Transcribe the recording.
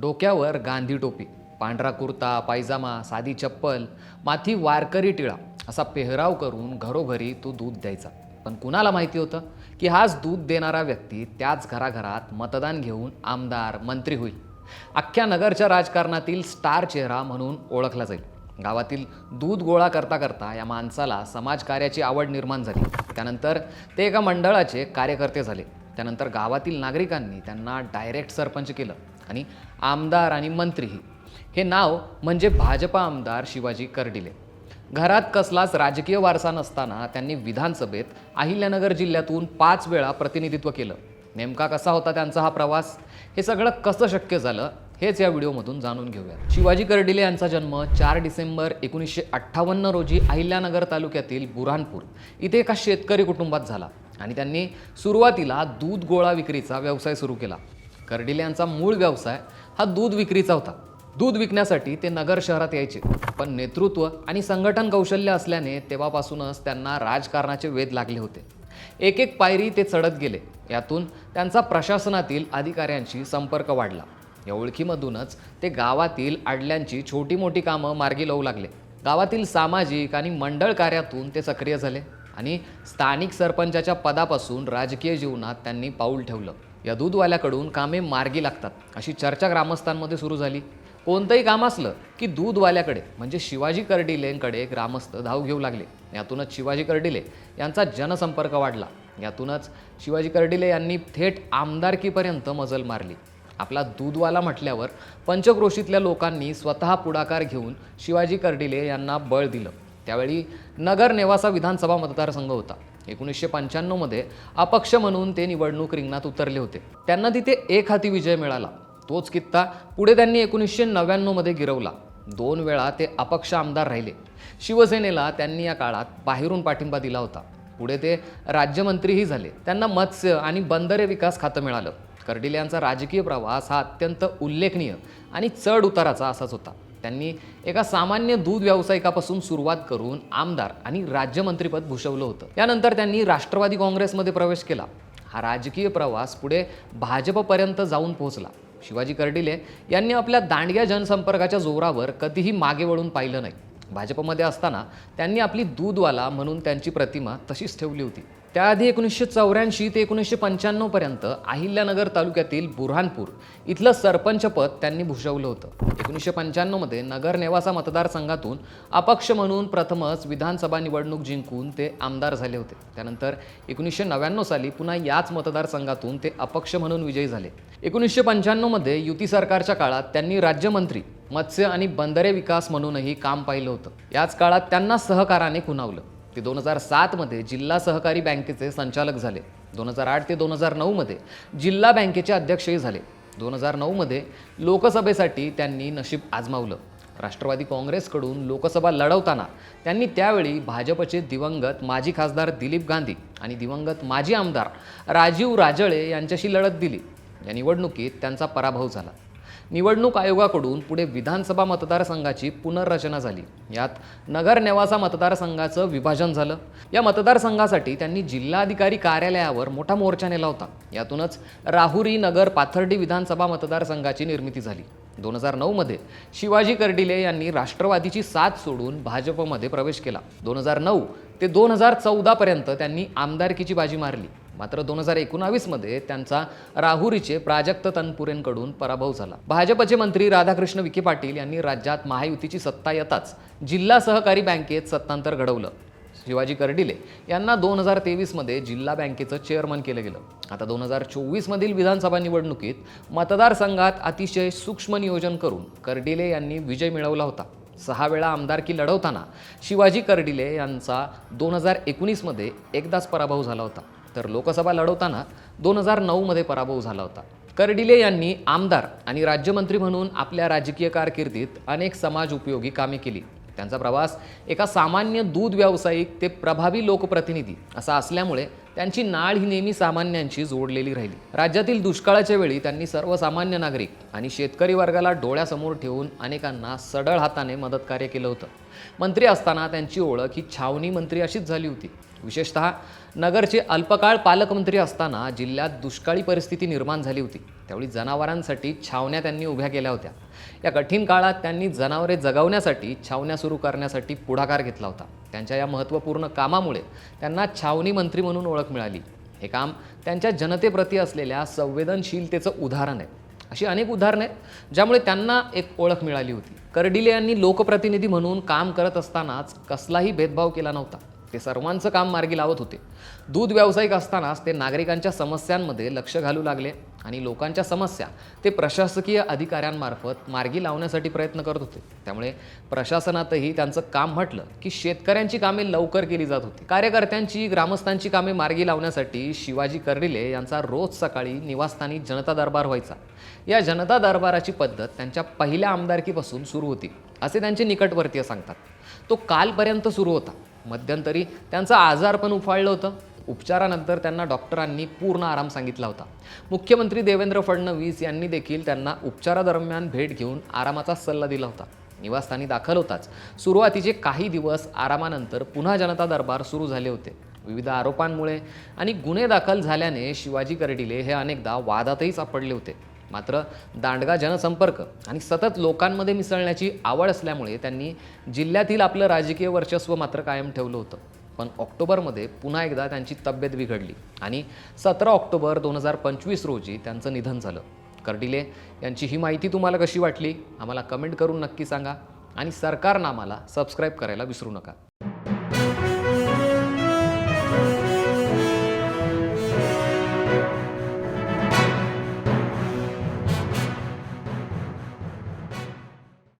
डोक्यावर गांधी टोपी पांढरा कुर्ता पायजामा साधी चप्पल माथी वारकरी टिळा असा पेहराव करून घरोघरी तो दूध द्यायचा. पण कुणाला माहिती होतं की हाच दूध देणारा व्यक्ती त्याच घराघरात मतदान घेऊन आमदार मंत्री होईल. अख्ख्या नगरच्या राजकारणातील स्टार चेहरा म्हणून ओळखला जाईल. गावातील दूध गोळा करता करता या माणसाला समाजकार्याची आवड निर्माण झाली. त्यानंतर ते एका मंडळाचे कार्यकर्ते झाले. त्यानंतर गावातील नागरिकांनी त्यांना डायरेक्ट सरपंच केलं. आणि आमदार आणि मंत्रीही हे. नाव म्हणजे भाजपा आमदार शिवाजी कर्डिले. घरात कसलाच राजकीय वारसा नसताना त्यांनी विधानसभेत अहिल्यानगर जिल्ह्यातून पाच वेळा प्रतिनिधित्व केलं. नेमका कसा होता त्यांचा हा प्रवास? हे सगळं कसं शक्य झालं? हेच या व्हिडिओमधून जाणून घेऊया शिवाजी कर्डिले यांचा जन्म चार डिसेंबर एकोणीसशे अठ्ठावन्न रोजी अहिल्यानगर तालुक्यातील बुऱ्हाणपूर इथे एका शेतकरी कुटुंबात झाला आणि त्यांनी सुरुवातीला दूध गोळा विक्रीचा व्यवसाय सुरू केला. कर्डिले यांचा मूळ व्यवसाय हा दूध विक्रीचा होता. दूध विकण्यासाठी ते नगर शहरात यायचे. पण नेतृत्व आणि संघटन कौशल्य असल्याने तेव्हापासूनच त्यांना राजकारणाचे वेध लागले होते. एक एक पायरी ते चढत गेले. यातून त्यांचा प्रशासनातील अधिकाऱ्यांशी संपर्क वाढला. या ओळखीमधूनच ते गावातील आडल्यांची छोटी मोठी कामं मार्गी लावू लागले. गावातील सामाजिक आणि मंडळ कार्यातून ते सक्रिय झाले आणि स्थानिक सरपंचाच्या पदापासून राजकीय जीवनात त्यांनी पाऊल ठेवलं. या दूधवाल्याकडून कामे मार्गी लागतात. अशी चर्चा ग्रामस्थांमध्ये सुरू झाली. कोणतंही काम असलं की दूधवाल्याकडे म्हणजे शिवाजी कर्डिलेंकडे ग्रामस्थ धाव घेऊ लागले. यातूनच शिवाजी कर्डिले यांचा जनसंपर्क वाढला. यातूनच शिवाजी कर्डिले यांनी थेट आमदारकीपर्यंत मजल मारली. आपला दूधवाला म्हटल्यावर पंचक्रोशीतल्या लोकांनी स्वतः पुढाकार घेऊन शिवाजी कर्डिले यांना बळ दिलं. त्यावेळी नगर नेवासा विधानसभा मतदारसंघ होता. एकोणीसशे पंच्याण्णवमध्ये अपक्ष म्हणून ते निवडणूक रिंगणात उतरले होते. त्यांना तिथे एक हाती विजय मिळाला. तोच कित्ता पुढे त्यांनी एकोणीसशे नव्याण्णवमध्ये गिरवला. दोन वेळा ते अपक्ष आमदार राहिले. शिवसेनेला त्यांनी या काळात बाहेरून पाठिंबा दिला होता. पुढे ते राज्यमंत्रीही झाले. त्यांना मत्स्य आणि बंदरे विकास खातं मिळालं. कर्डिले यांचा राजकीय प्रवास हा अत्यंत उल्लेखनीय आणि चढ उताराचा असाच होता. त्यांनी एका सामान्य दूध व्यावसायिकापासून सुरुवात करून आमदार आणि राज्यमंत्रीपद भूषवलं होतं. त्यानंतर त्यांनी राष्ट्रवादी काँग्रेसमध्ये प्रवेश केला. हा राजकीय प्रवास पुढे भाजपपर्यंत जाऊन पोहोचला. शिवाजी कर्डिले यांनी आपल्या दांडग्या जनसंपर्काच्या जोरावर कधीही मागे वळून पाहिलं नाही. भाजपमध्ये असताना त्यांनी आपली दूधवाला म्हणून त्यांची प्रतिमा तशीच ठेवली होती. त्याआधी एकोणीसशे चौऱ्याऐंशी ते एकोणीसशे पंच्याण्णवपर्यंत अहिल्यानगर तालुक्यातील बुऱ्हाणपूर इथलं सरपंचपद त्यांनी भूषवलं होतं. एकोणीसशे पंच्याण्णवमध्ये नगर नेवासा मतदारसंघातून अपक्ष म्हणून प्रथमच विधानसभा निवडणूक जिंकून ते आमदार झाले होते. त्यानंतर एकोणीसशे नव्याण्णव साली पुन्हा याच मतदारसंघातून ते अपक्ष म्हणून विजयी झाले. एकोणीसशे पंच्याण्णवमध्ये युती सरकारच्या काळात त्यांनी राज्यमंत्री मत्स्य आणि बंदरे विकास म्हणूनही काम पाहिलं होतं. याच काळात त्यांना सहकाराने खुणावलं. ते दोन हजार सातमध्ये जिल्हा सहकारी बँकेचे संचालक झाले. दोन हजार आठ ते दोन हजार नऊमध्ये जिल्हा बँकेचे अध्यक्षही झाले. दोन हजार नऊमध्ये लोकसभेसाठी त्यांनी नशीब आजमावलं. राष्ट्रवादी काँग्रेसकडून लोकसभा लढवताना त्यांनी त्यावेळी भाजपचे दिवंगत माजी खासदार दिलीप गांधी आणि दिवंगत माजी आमदार राजीव राजळे यांच्याशी लढत दिली. या निवडणुकीत त्यांचा पराभव झाला. निवडणूक आयोगाकडून पुढे विधानसभा मतदारसंघाची पुनर्रचना झाली. यात नगर नेवासा मतदारसंघाचं विभाजन झालं. या मतदारसंघासाठी त्यांनी जिल्हाधिकारी कार्यालयावर मोठा मोर्चा नेला होता. यातूनच राहुरी नगर पाथर्डी विधानसभा मतदारसंघाची निर्मिती झाली. दोन हजार नऊमध्ये शिवाजी कर्डिले यांनी राष्ट्रवादीची साथ सोडून भाजपमध्ये प्रवेश केला. दोन हजार नऊ ते दोन हजार चौदापर्यंत त्यांनी आमदारकीची बाजी मारली. मात्र दोन हजार एकोणावीसमध्ये त्यांचा राहुरीचे प्राजक्त तनपुरेंकडून पराभव झाला. भाजपचे मंत्री राधाकृष्ण विखे पाटील यांनी राज्यात महायुतीची सत्ता येताच जिल्हा सहकारी बँकेत सत्तांतर घडवलं. शिवाजी कर्डिले यांना दोन हजार तेवीसमध्ये जिल्हा बँकेचं चेअरमन केलं गेलं. आता दोन हजार चोवीसमधील विधानसभा निवडणुकीत मतदारसंघात अतिशय सूक्ष्म नियोजन करून कर्डिले यांनी विजय मिळवला होता. सहा वेळा आमदारकी लढवताना शिवाजी कर्डिले यांचा दोन हजार एकोणीसमध्ये एकदाच पराभव झाला होता. तर लोकसभा लढवताना दोन हजार नऊमध्ये पराभव झाला होता. कर्डिले यांनी आमदार आणि राज्यमंत्री म्हणून आपल्या राजकीय कारकिर्दीत अनेक समाज उपयोगी कामे केली. त्यांचा प्रवास एका सामान्य दूध व्यावसायिक ते प्रभावी लोकप्रतिनिधी असा असल्यामुळे त्यांची नाळ ही नेहमी सामान्यांशी जोडलेली राहिली. राज्यातील दुष्काळाच्या वेळी त्यांनी सर्वसामान्य नागरिक आणि शेतकरी वर्गाला डोळ्यासमोर ठेवून अनेकांना सडळ हाताने मदतकार्य केलं होतं. मंत्री असताना त्यांची ओळख ही छावणी मंत्री अशीच झाली होती. विशेषतः नगरचे अल्पकाळ पालकमंत्री असताना जिल्ह्यात दुष्काळी परिस्थिती निर्माण झाली होती. त्यावेळी जनावरांसाठी छावण्या त्यांनी उभ्या केल्या होत्या. या कठीण काळात त्यांनी जनावरे जगवण्यासाठी छावण्या सुरू करण्यासाठी पुढाकार घेतला होता. त्यांच्या या महत्त्वपूर्ण कामामुळे त्यांना छावणी मंत्री म्हणून ओळख मिळाली. हे काम त्यांच्या जनतेप्रती असलेल्या संवेदनशीलतेचं उदाहरण आहे. अशी अनेक उदाहरणं आहेत ज्यामुळे त्यांना एक ओळख मिळाली होती. कर्डिले यांनी लोकप्रतिनिधी म्हणून काम करत असतानाच कसलाही भेदभाव केला नव्हता. ते सर्वांचं काम मार्गी लावत होते. दूध व्यावसायिक असतानाच ते नागरिकांच्या समस्यांमध्ये लक्ष घालू लागले आणि लोकांच्या समस्या ते प्रशासकीय अधिकाऱ्यांमार्फत मार्गी लावण्यासाठी प्रयत्न करत होते. त्यामुळे प्रशासनातही त्यांचं काम म्हटलं की शेतकऱ्यांची कामे लवकर केली जात होती. कार्यकर्त्यांची ग्रामस्थांची कामे मार्गी लावण्यासाठी शिवाजी कर्डिले यांचा रोज सकाळी निवासस्थानी जनता दरबार व्हायचा. या जनता दरबाराची पद्धत त्यांच्या पहिल्या आमदारकीपासून सुरू होती असे त्यांचे निकटवर्तीय सांगतात. तो कालपर्यंत सुरू होता. मध्यंतरी त्यांचं आजार पण उफाळलं होतं. उपचारानंतर त्यांना डॉक्टरांनी पूर्ण आराम सांगितला होता. मुख्यमंत्री देवेंद्र फडणवीस यांनी देखील त्यांना उपचारादरम्यान भेट घेऊन आरामाचा सल्ला दिला होता. निवासस्थानी दाखल होताच. सुरुवातीचे काही दिवस आरामानंतर पुन्हा जनता दरबार सुरू झाले होते. विविध आरोपांमुळे आणि गुन्हे दाखल झाल्याने शिवाजी कर्डिले हे अनेकदा वादातही सापडले होते. मात्र दांडगा जनसंपर्क आणि सतत लोकांमध्ये मिसळण्याची आवड असल्यामुळे त्यांनी जिल्ह्यातील आपलं राजकीय वर्चस्व मात्र कायम ठेवलं होतं. पण ऑक्टोबरमध्ये पुन्हा एकदा त्यांची तब्येत बिघडली आणि सतरा ऑक्टोबर दोन हजार पंचवीस रोजी त्यांचं निधन झालं. कर्डिले यांची ही माहिती तुम्हाला कशी वाटली? आम्हाला कमेंट करून नक्की सांगा आणि सरकारनामाला सबस्क्राईब करायला विसरू नका.